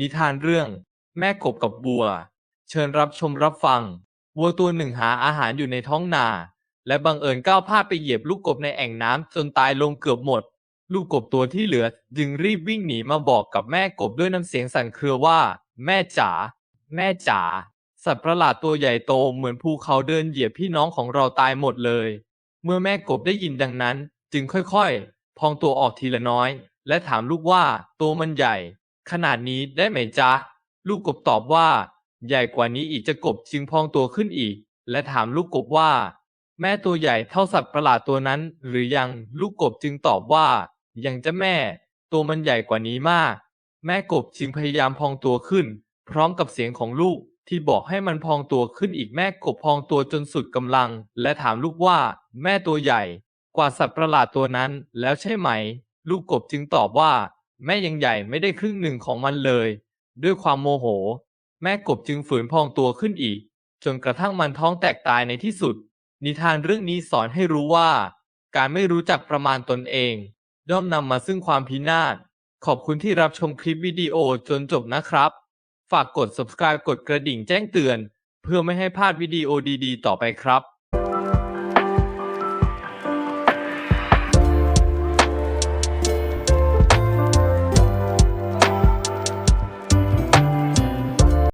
นิทานเรื่อง แม่กบกับบัว เชิญรับชมรับฟัง วัวตัวหนึ่งหาอาหารอยู่ในท้องนา และบังเอิญก้าวพลาดไปเหยียบลูกกบในแอ่งน้ำจนตายลงเกือบหมด ลูกกบตัวที่เหลือ จึงรีบวิ่งหนีมาบอกกับแม่กบด้วยน้ำเสียงสั่นเครือว่า แม่จ๋าแม่จ๋าสัตว์ประหลาดตัวใหญ่โตเหมือนภูเขาเดินเหยียบพี่น้องของเราตายหมดเลย เมื่อแม่กบได้ยินดังนั้น จึงค่อยๆ พองตัวออกทีละน้อย และถามลูกว่าตัวมันใหญ่ ขนาดนี้ได้ไหมจ๊ะ ลูกกบตอบว่า ใหญ่กว่านี้อีกจะกบจึงพองตัวขึ้นอีก และถามลูกกบว่า แม่ตัวใหญ่เท่าสัตว์ประหลาดตัวนั้น หรือยังลูกกบจึงตอบว่า ยังจะแม่ ตัวมันใหญ่กว่านี้มาก แม่กบจึงพยายามพองตัวขึ้น พร้อมกับเสียงของลูกที่บอกให้มันพองตัวขึ้นอีกแม่กบพองตัวจนสุดกำลัง และถามลูกว่า แม่ตัวใหญ่ กว่าสัตว์ประหลาดตัวนั้น แล้วใช่ไหม ลูกกบจึงตอบว่า แม่ยังใหญ่ไม่ได้ครึ่งหนึ่งของมันเลย ด้วยความโมโห แม่กบจึงฝืนพองตัวขึ้นอีก จนกระทั่งมันท้องแตกตายในที่สุด นิทานเรื่องนี้สอนให้รู้ว่า การไม่รู้จักประมาณตนเองย่อมนำมาซึ่งความพินาศขอบคุณที่รับชมคลิปวิดีโอจนจบนะครับ ฝากกด subscribe กดกระดิ่งแจ้งเตือน เพื่อไม่ให้พลาดวิดีโอดีๆ ต่อไปครับ